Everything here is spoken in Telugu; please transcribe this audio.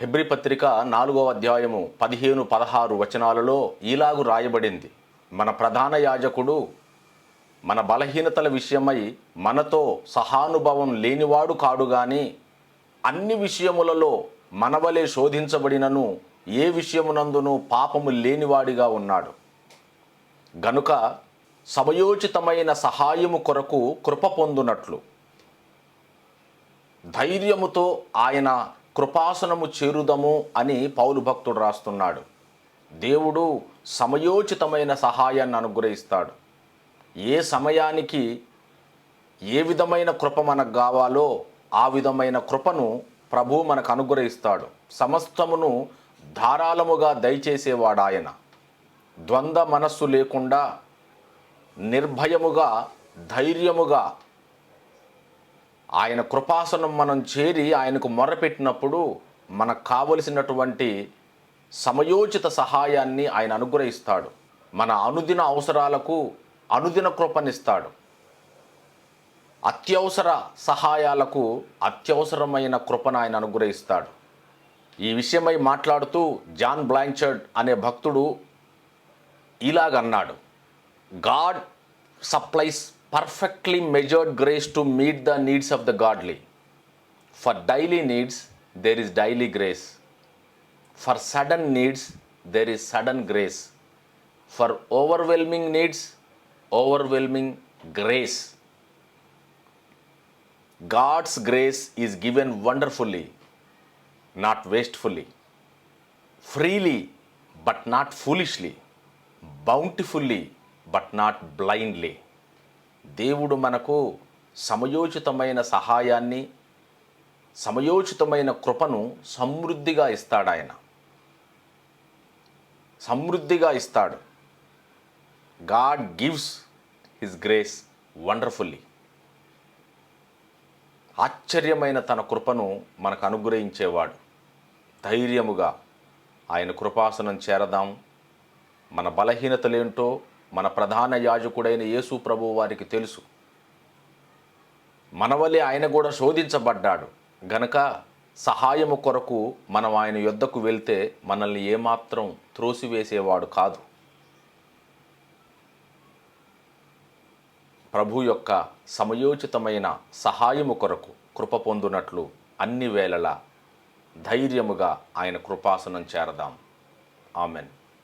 హెబ్రి పత్రిక నాలుగో అధ్యాయము పదిహేను పదహారు వచనాలలో ఈలాగు రాయబడింది. మన ప్రధాన యాజకుడు మన బలహీనతల విషయమై మనతో సహానుభవం లేనివాడు కాడు గాని అన్ని విషయములలో మనవలే శోధించబడినను ఏ విషయమునందునూ పాపము లేనివాడిగా ఉన్నాడు. గనుక సమయోచితమైన సహాయము కొరకు కృప పొందునట్లు. ధైర్యముతో ఆయన కృపాసనము చేరుదము అని పౌలు భక్తుడు రాస్తున్నాడు. దేవుడు సమయోచితమైన సహాయాన్ని అనుగ్రహిస్తాడు. ఏ సమయానికి ఏ విధమైన కృప మనకు కావాలో ఆ విధమైన కృపను ప్రభు మనకు అనుగ్రహిస్తాడు. సమస్తమును ధారాళముగా దయచేసేవాడు ఆయన. ద్వంద్వ మనస్సు లేకుండా నిర్భయముగా ధైర్యముగా ఆయన కృపాసనం మనం చేరి ఆయనకు మొరపెట్టినప్పుడు మనకు కావలసినటువంటి సమయోచిత సహాయాన్ని ఆయన అనుగ్రహిస్తాడు. మన అనుదిన అవసరాలకు అనుదిన కృపనిస్తాడు. అత్యవసర సహాయాలకు అత్యవసరమైన కృపను ఆయన అనుగ్రహిస్తాడు. ఈ విషయమై మాట్లాడుతూ జాన్ బ్లాంచర్డ్ అనే భక్తుడు ఇలాగన్నాడు God supplies perfectly measured grace to meet the needs of the godly. For daily needs, there is daily grace. For sudden needs, there is sudden grace. For overwhelming needs, overwhelming grace. God's grace is given wonderfully, not wastefully, freely, but not foolishly, bountifully, but not blindly. దేవుడు మనకు సమయోచితమైన సహాయాన్ని సమయోచితమైన కృపను సమృద్ధిగా ఇస్తాడు ఆయన. సమృద్ధిగా ఇస్తాడు. God gives his grace wonderfully. ఆశ్చర్యమైన తన కృపను మనకు అనుగ్రహించేవాడు. ధైర్యముగా ఆయన కృపాసనం చేరదాం. మన బలహీనతలేంటో మన ప్రధాన యాజకుడైన యేసు ప్రభు వారికి తెలుసు. మనవలే ఆయన కూడా శోధించబడ్డాడు. గనక సహాయము కొరకు మనం ఆయన యొద్దకు వెళ్తే మనల్ని ఏమాత్రం త్రోసివేసేవాడు కాదు. ప్రభు యొక్క సమయోచితమైన సహాయము కొరకు కృప పొందునట్లు అన్ని వేళలా ధైర్యముగా ఆయన కృపాసనం చేరదాం. ఆమెన్.